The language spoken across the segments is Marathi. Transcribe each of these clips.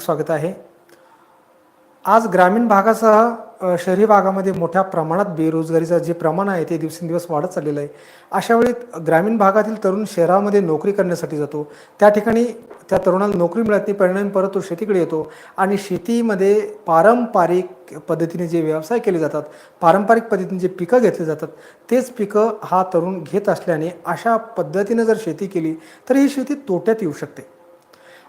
स्वागत आहे. आज ग्रामीण भागासह शहरी भागामध्ये मोठ्या प्रमाणात बेरोजगारीचं जे प्रमाण आहे ते दिवसेंदिवस वाढत चाललेलं आहे. अशा वेळी ग्रामीण भागातील तरुण शहरामध्ये नोकरी करण्यासाठी जातो. त्या ठिकाणी त्या तरुणाला नोकरी मिळत नाही परिणाम परत तो शेतीकडे येतो. आणि शेतीमध्ये पारंपरिक पद्धतीने जे व्यवसाय केले जातात पारंपरिक पद्धतीने जे पिकं घेतली जातात तेच पिकं हा तरुण घेत असल्याने अशा पद्धतीने जर शेती केली तर ही शेती तोट्यात येऊ शकते.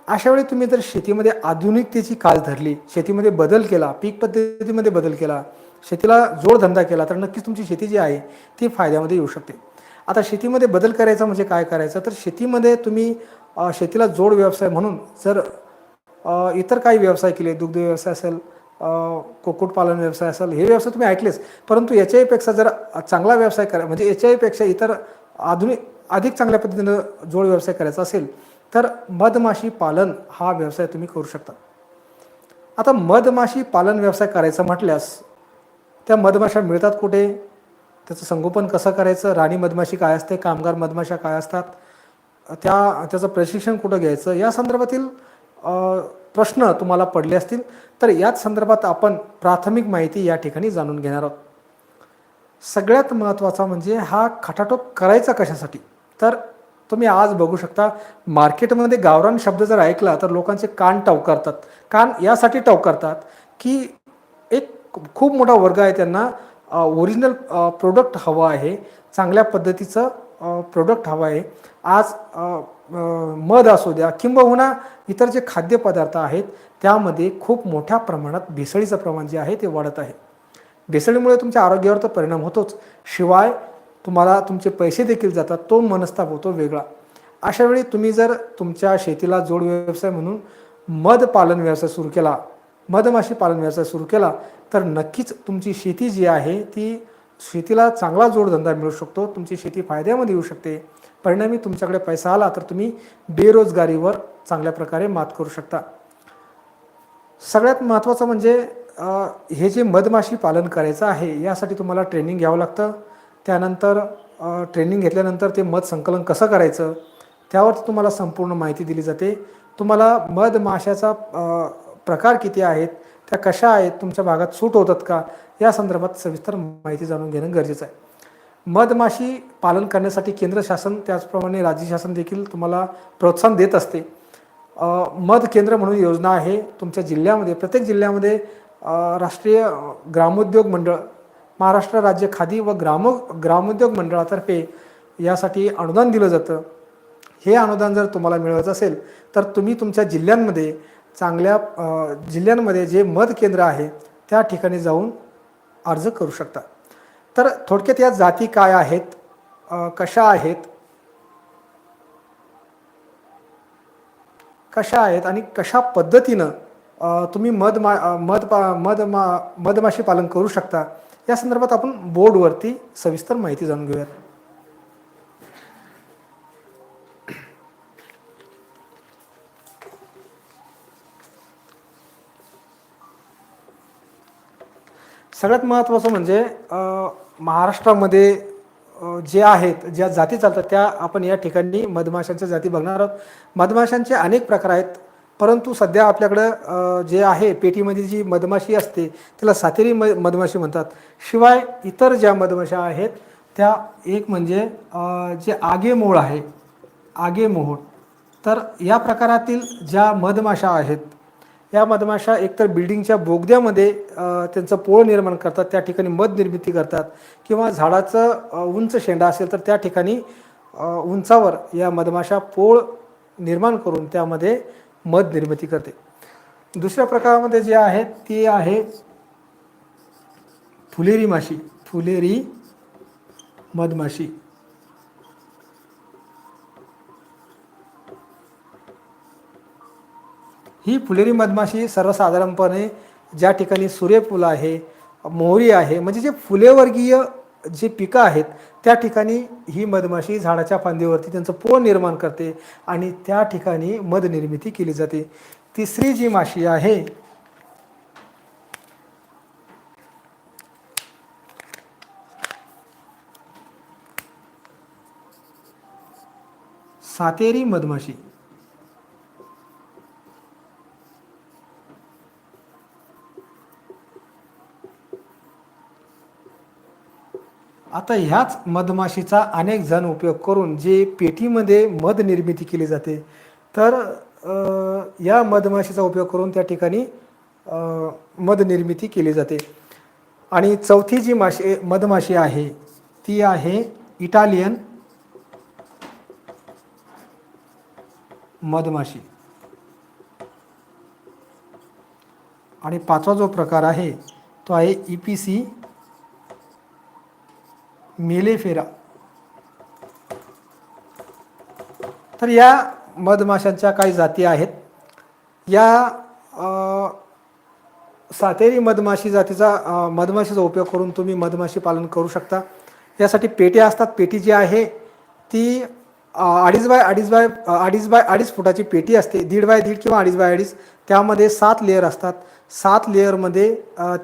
अशा वेळी तुम्ही जर शेतीमध्ये आधुनिकतेची काल धरली शेतीमध्ये बदल केला पीक पद्धतीमध्ये बदल केला शेतीला जोडधंदा केला तर नक्कीच तुमची शेती जी आहे ती फायद्यामध्ये येऊ शकते. आता शेतीमध्ये बदल करायचा म्हणजे काय करायचं? तर शेतीमध्ये तुम्ही शेतीला जोड व्यवसाय म्हणून जर इतर काही व्यवसाय केले दुग्ध व्यवसाय असेल कुक्कुटपालन व्यवसाय असेल हे व्यवसाय तुम्ही ऐकलेच. परंतु याच्याहीपेक्षा जर चांगला व्यवसाय करा म्हणजे याच्याहीपेक्षा इतर आधुनिक अधिक चांगल्या पद्धतीनं जोड व्यवसाय करायचा असेल तर मधमाशी पालन हा व्यवसाय तुम्ही करू शकता. आता मधमाशी पालन व्यवसाय करायचा म्हटल्यास त्या मधमाशा मिळतात कुठे? त्याचं संगोपन कसं करायचं? राणी मधमाशी काय असते? कामगार मधमाशा काय असतात? त्या त्याचं प्रशिक्षण कुठं घ्यायचं? या संदर्भातील प्रश्न तुम्हाला पडले असतील तर याच संदर्भात आपण प्राथमिक माहिती या ठिकाणी जाणून घेणार आहोत. सगळ्यात महत्त्वाचा म्हणजे हा खटाटोप करायचा कशासाठी? तर तुम्ही आज बघू शकता मार्केटमध्ये गावरान शब्द जर ऐकला तर लोकांचे कान टवकारतात. कान यासाठी टवकारतात की एक खूप मोठा वर्ग आहे त्यांना ओरिजिनल प्रोडक्ट हवं आहे चांगल्या पद्धतीचं प्रोडक्ट हवं आहे. आज मध असू द्या किंबहुना इतर जे खाद्यपदार्थ आहेत त्यामध्ये खूप मोठ्या प्रमाणात भेसळीचं प्रमाण जे आहे ते वाढत आहे. भेसळीमुळे तुमच्या आरोग्यावर तर परिणाम होतोच. शिवाय तुम्हाला तुमचे पैसे देखील जातात तो मनस्ताप होतो वेगळा. अशा वेळी तुम्ही जर तुमच्या शेतीला जोड व्यवसाय म्हणून मध पालन व्यवसाय सुरू केला मधमाशी पालन व्यवसाय सुरू केला तर नक्कीच तुमची शेती जी आहे ती शेतीला चांगला जोडधंदा मिळू शकतो तुमची शेती फायद्यामध्ये येऊ शकते. परिणामी तुमच्याकडे पैसा आला तर तुम्ही बेरोजगारीवर चांगल्या प्रकारे मात करू शकता. सगळ्यात महत्त्वाचं म्हणजे हे जे मधमाशी पालन करायचं आहे यासाठी तुम्हाला ट्रेनिंग घ्यावं लागतं. त्यानंतर ट्रेनिंग घेतल्यानंतर ते मध संकलन कसं करायचं त्यावर तुम्हाला संपूर्ण माहिती दिली जाते. तुम्हाला मधमाशाचा प्रकार किती आहेत त्या कशा आहेत तुमच्या भागात सूट होतात का या संदर्भात सविस्तर माहिती जाणून घेणं गरजेचं आहे. मधमाशी पालन करण्यासाठी केंद्र शासन त्याचप्रमाणे राज्य शासन देखील तुम्हाला प्रोत्साहन देत असते. मध केंद्र म्हणून योजना आहे. तुमच्या जिल्ह्यामध्ये प्रत्येक जिल्ह्यामध्ये राष्ट्रीय ग्रामोद्योग मंडळ महाराष्ट्र राज्य खादी व ग्राम ग्रामोद्योग मंडळातर्फे यासाठी अनुदान दिलं जातं. हे अनुदान जर तुम्हाला मिळवायचं असेल तर तुम्ही तुमच्या जिल्ह्यांमध्ये चांगल्या जिल्ह्यांमध्ये जे मध केंद्र आहे त्या ठिकाणी जाऊन अर्ज करू शकता. तर थोडक्यात या जाती काय आहेत कशा आहेत? कशा आहेत आणि कशा पद्धतीनं तुम्ही मध मा मध पा मध मा मधमाशी पालन करू शकता? या संदर्भात आपण बोर्डवरती सविस्तर माहिती जाणून घेऊयात. सगळ्यात महत्त्वाचं म्हणजे महाराष्ट्रामध्ये जे आहेत ज्या जाती चालतात त्या आपण या ठिकाणी मधमाशांच्या जाती बघणार आहोत. मधमाशांचे अनेक प्रकार आहेत. परंतु सध्या आपल्याकडं जे आहे पेटीमध्ये जी मधमाशी असते त्याला सातेरी म मधमाशी म्हणतात. शिवाय इतर ज्या मधमाशा आहेत त्या एक म्हणजे जे आगेमोळ आहे आगेमोहोळ तर या प्रकारातील ज्या मधमाशा आहेत या मधमाशा एकतर बिल्डिंगच्या बोगद्यामध्ये त्यांचं पोळ निर्माण करतात त्या ठिकाणी मध निर्मिती करतात किंवा झाडाचं उंच शेंडा असेल तर त्या ठिकाणी उंचावर या मधमाशा पोळ निर्माण करून त्यामध्ये मध निर्मिती करते. दुसऱ्या प्रकारामध्ये जे आहे ती आहे फुलेरी माशी फुलेरी मधमाशी ही फुलेरी मधमाशी सर्वसाधारणपणे ज्या ठिकाणी सूर्यफूल आहे मोहरी आहे म्हणजे जे फुलेवर्गीय जी पिकं आहेत त्या ठिकाणी ही मधमाशी झाडाच्या फांदीवरती त्यांचं पोळ निर्माण करते आणि त्या ठिकाणी मध निर्मिती केली जाते. तिसरी जी माशी आहे सातेरी मधमाशी. आता ह्याच मधमाशीचा अनेक जण उपयोग करून जे पेटीमध्ये मध निर्मिती केली जाते तर या मधमाशीचा उपयोग करून त्या ठिकाणी मध निर्मिती केली जाते. आणि चौथी जी माशी मधमाशी आहे ती आहे इटालियन मधमाशी. आणि पाचवा जो प्रकार आहे तो आहे ई पी सी मेलेफेरा तर या मधमाशांच्या काही जाती आहेत. या सातेरी मधमाशी जातीचा मधमाशीचा उपयोग करून तुम्ही मधमाशी पालन करू शकता. यासाठी पेटी असतात. पेटी जी आहे ती अडीच बाय अडीच बाय अडीच बाय अडीच फुटाची पेटी असते. दीड बाय दीड किंवा अडीच बाय अडीच. त्यामध्ये सात लेअर असतात. सात लेअरमध्ये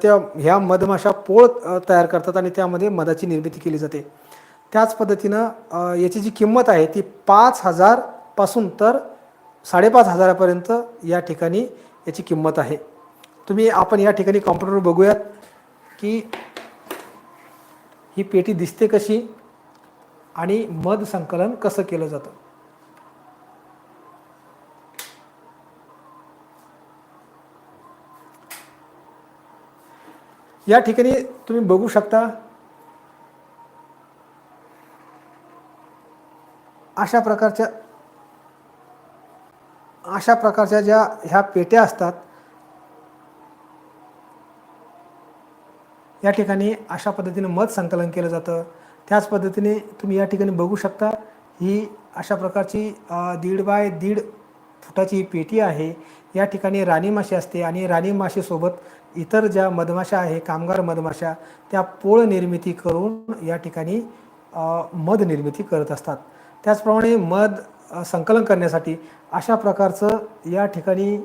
त्या ह्या मधमाशा पोळ तयार करतात आणि त्यामध्ये मधाची निर्मिती केली जाते. त्याच पद्धतीनं याची जी किंमत आहे ती पाच हजारपासून तर साडेपाच हजारापर्यंत या ठिकाणी याची किंमत आहे. तुम्ही आपण या ठिकाणी कॉम्प्युटरवर बघूयात की ही पेटी दिसते कशी आणि मध संकलन कसं केलं जातं. या ठिकाणी तुम्ही बघू शकता अशा प्रकारच्या अशा प्रकारच्या ज्या ह्या पेट्या असतात या ठिकाणी अशा पद्धतीने मध संकलन केलं जातं. त्याच पद्धतीने तुम्ही या ठिकाणी बघू शकता ही अशा प्रकारची दीड बाय दीड फुटाची पेटी आहे. या ठिकाणी राणी माशी असते आणि राणी माशीसोबत इतर ज्या मधमाशा आहे कामगार मधमाशा त्या पोळ निर्मिती करून या ठिकाणी मध निर्मिती करत असतात. त्याचप्रमाणे मध संकलन करण्यासाठी अशा प्रकारचं या ठिकाणी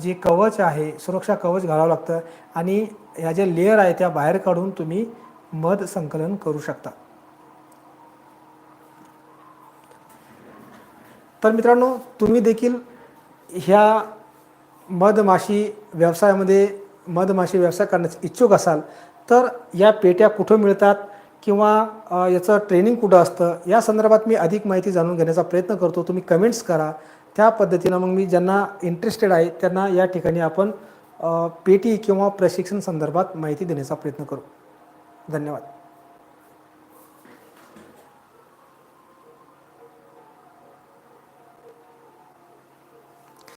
जे कवच आहे सुरक्षा कवच घालावं लागतं आणि ह्या ज्या लेअर आहे त्या बाहेर काढून तुम्ही मध संकलन करू शकता. तर मित्रांनो तुम्ही देखील ह्या मधमाशी व्यवसायामध्ये मधमाशी व्यवसाय करण्याचे इच्छुक असाल तर या पेट्या कुठं मिळतात किंवा याचं ट्रेनिंग कुठं असतं या संदर्भात मी अधिक माहिती जाणून घेण्याचा प्रयत्न करतो. तुम्ही कमेंट्स करा. त्या पद्धतीनं मग मी ज्यांना इंटरेस्टेड आहे त्यांना या ठिकाणी आपण पेटी किंवा प्रशिक्षण संदर्भात माहिती देण्याचा प्रयत्न करू. धन्यवाद.